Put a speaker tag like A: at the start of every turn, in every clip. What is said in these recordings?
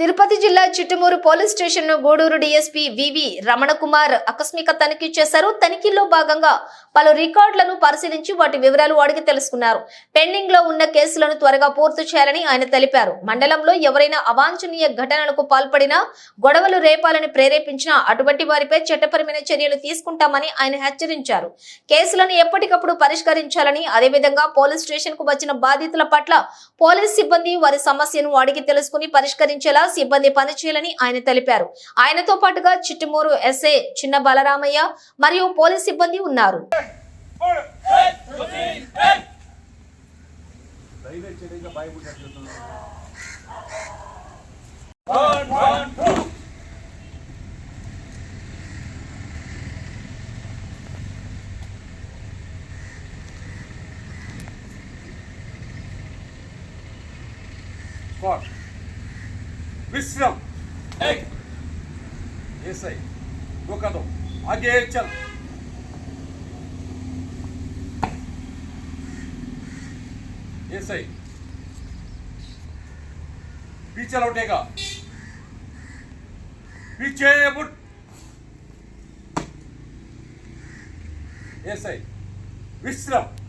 A: తిరుపతి జిల్లా చిట్టుమూరు పోలీస్ స్టేషన్ను గూడూరు డీఎస్పీ వివి రమణకుమార్ ఆకస్మిక తనిఖీ చేశారు. తనిఖీలో భాగంగా పలు రికార్డులను పరిశీలించి వాటి వివరాలు అడిగి తెలుసుకున్నారు. పెండింగ్లో ఉన్న కేసులను త్వరగా పూర్తి చేయాలని ఆయన తెలిపారు. మండలంలో ఎవరైనా అవాంఛనీయ ఘటనలకు పాల్పడినా గొడవలు రేపాలని ప్రేరేపించినా అటువంటి వారిపై చట్టపరమైన చర్యలు తీసుకుంటామని ఆయన హెచ్చరించారు. కేసులను ఎప్పటికప్పుడు పరిష్కరించాలని అదేవిధంగా పోలీస్ స్టేషన్కు వచ్చిన బాధితుల పట్ల పోలీస్ సిబ్బంది వారి సమస్యను అడిగి తెలుసుకుని పరిష్కరించేలా సిబ్బంది పనిచేయాలని ఆయన తెలిపారు. ఆయనతో పాటుగా చిట్టుమూరు ఎస్ఏ చిన్న బలరామయ్య మరియు పోలీస్ సిబ్బంది ఉన్నారు.
B: ధైర్య विश्रम। एक ये सही। रोका दो। आगे चल। ये सही। पीछे लौटेगा। पीछे बुट ये सही। विश्रम।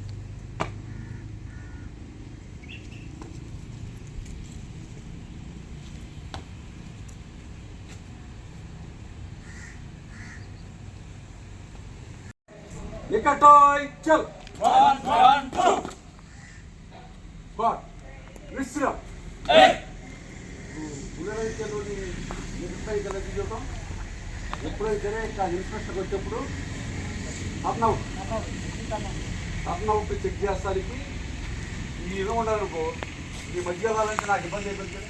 B: ఎకటాయ్ చల్ వన్ వన్ టూ బాట్ విశ్రం గుడరైతలోని నిరుపై గలకి చూద్దాం ఎప్పుడైతే ఇన్స్పెక్టర్కి వచ్చేప్పుడు టర్న్అవుట్ టర్న్అవుట్ చెక్ చేస్తానికి ఈ ఇరవై ఉండాలనుకో ఈ మధ్య కావాలంటే నాకు ఇబ్బంది అయిపోతుంది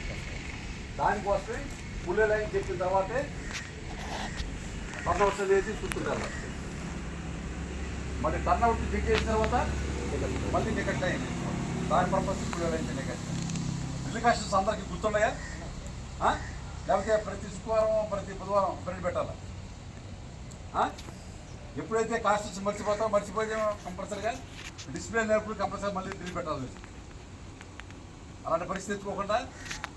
B: దానికోసమే పుల్లె లైన్ చెప్పిన తర్వాతే టర్న్అవుట్ చేసి చూస్తుంటారు మరి టర్న్ అవుట్ చెక్ చేసిన తర్వాత మళ్ళీ టికెట్ అయింది దాని పర్పస్ ఇప్పుడు లైన్ టికెట్ అప్లికేషన్స్ అందరికీ గుర్తున్నాయా లేకపోతే ప్రతి శుక్రవారం ప్రతి బుధవారం ప్రింట్ పెట్టాలా? ఎప్పుడైతే కాన్స్టిట్యూషన్ మర్చిపోతాం మర్చిపోతే కంపల్సరీగా డిస్ప్లే లేనప్పుడు కంపల్సరీ మళ్ళీ తిరిగి పెట్టాలి. అలాంటి పరిస్థితి ఎత్తుకోకుండా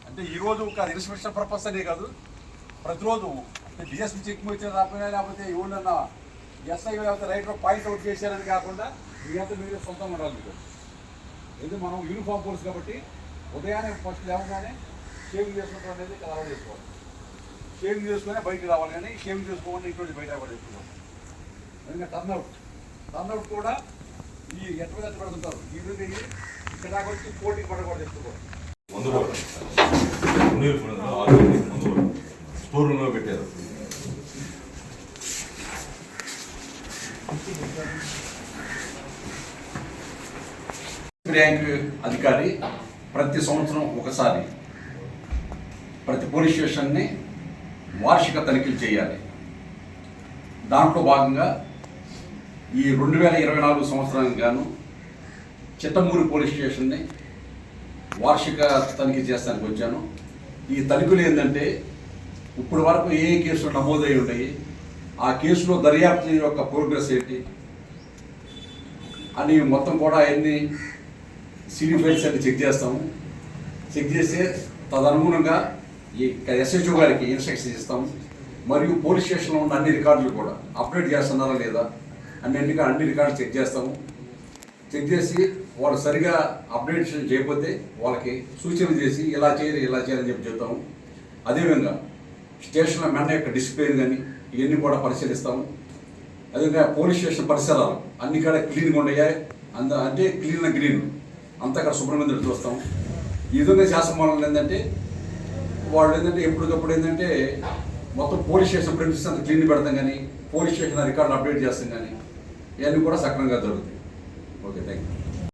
B: అంటే ఈరోజు ఒక ఇన్స్పెక్షన్ పర్పస్ అనే కాదు. ప్రతిరోజు డిఎస్పీ చెక్ వచ్చిన రాకపోయినా లేకపోతే ఎవరినన్నా ఎస్ఐ లేకపోతే రైట్లో పాయింట్ అవుట్ చేశారని కాకుండా మీరంతా మీరే సొంతంగా ఉండాలి మీకు. ఎందుకు మనం యూనిఫామ్ పోలీస్ కాబట్టి ఉదయాన్నే ఫస్ట్ లేవగానే షేవింగ్ చేసుకుంటాం అనేది ఇక్కడ అలవాటు చేసుకోవాలి. షేవింగ్ చేసుకునే బయటకు రావాలి కానీ షేవింగ్ చేసుకోకుండా ఇంట్లో బయట పడేసుకోవాలి ఎందుకంటే టర్న్అవుట్ టర్న్అవుట్ కూడా ఈ ఎట్ట ఎట్ట పెడుతుంటారు? ఈ రోజు ఇక్కడ దాకా వచ్చి పోటీ పడకూడదు ఎత్తుకోవాలి
C: ముందు కూడా కూడా పెట్టారు.
B: ర్యాంక్ అధికారి ప్రతి సంవత్సరం ఒకసారి ప్రతి పోలీస్ స్టేషన్ని వార్షిక తనిఖీలు చేయాలి. దాంట్లో భాగంగా ఈ రెండు వేల ఇరవై నాలుగు సంవత్సరానికి గాను చిట్టమూరు పోలీస్ స్టేషన్ని వార్షిక తనిఖీ చేస్తానికి వచ్చాను. ఈ తనిఖీలు ఏంటంటే ఇప్పుడు వరకు ఏ ఏ కేసులు నమోదై ఉంటాయి ఆ కేసులో దర్యాప్తు యొక్క ప్రోగ్రెస్ ఏంటి అని మొత్తం కూడా అన్ని సిడి ఫైల్స్ అన్ని చెక్ చేస్తాము. చెక్ చేస్తే తదనుగుణంగా ఈ ఎస్హెచ్ఓ గారికి ఇన్స్ట్రక్షన్ ఇస్తాము. మరియు పోలీస్ స్టేషన్లో ఉన్న అన్ని రికార్డులు కూడా అప్డేట్ చేస్తున్నారా లేదా అన్ని అన్ని అన్ని రికార్డులు చెక్ చేస్తాము. చెక్ చేసి వాళ్ళు సరిగా అప్డేషన్ చేయకపోతే వాళ్ళకి సూచనలు చేసి ఇలా చేయాలి ఇలా చేయాలని చెప్పి చెప్తాము. అదేవిధంగా స్టేషన్ల మెన్న యొక్క డిసిప్లిన్ కానీ ఇవన్నీ కూడా పరిశీలిస్తాము. అదేవిధంగా పోలీస్ స్టేషన్ పరిసరాలు అన్ని కూడా క్లీన్గా ఉన్నాయా అంత అంటే క్లీన్ గ్రీన్. అంతా అక్కడ శుభ్రంగా చూస్తాం ఈ విధంగా శాసనమానం ఏంటంటే వాళ్ళు ఏంటంటే ఎప్పటికప్పుడు ఏంటంటే మొత్తం పోలీస్ స్టేషన్ ప్రిన్సిపల్స్ అంతా క్లీన్ పెడతాం కానీ పోలీస్ స్టేషన్ రికార్డులు అప్డేట్ చేస్తాం కానీ ఇవన్నీ కూడా సక్రమంగా జరుగుతాయి. Okay thank you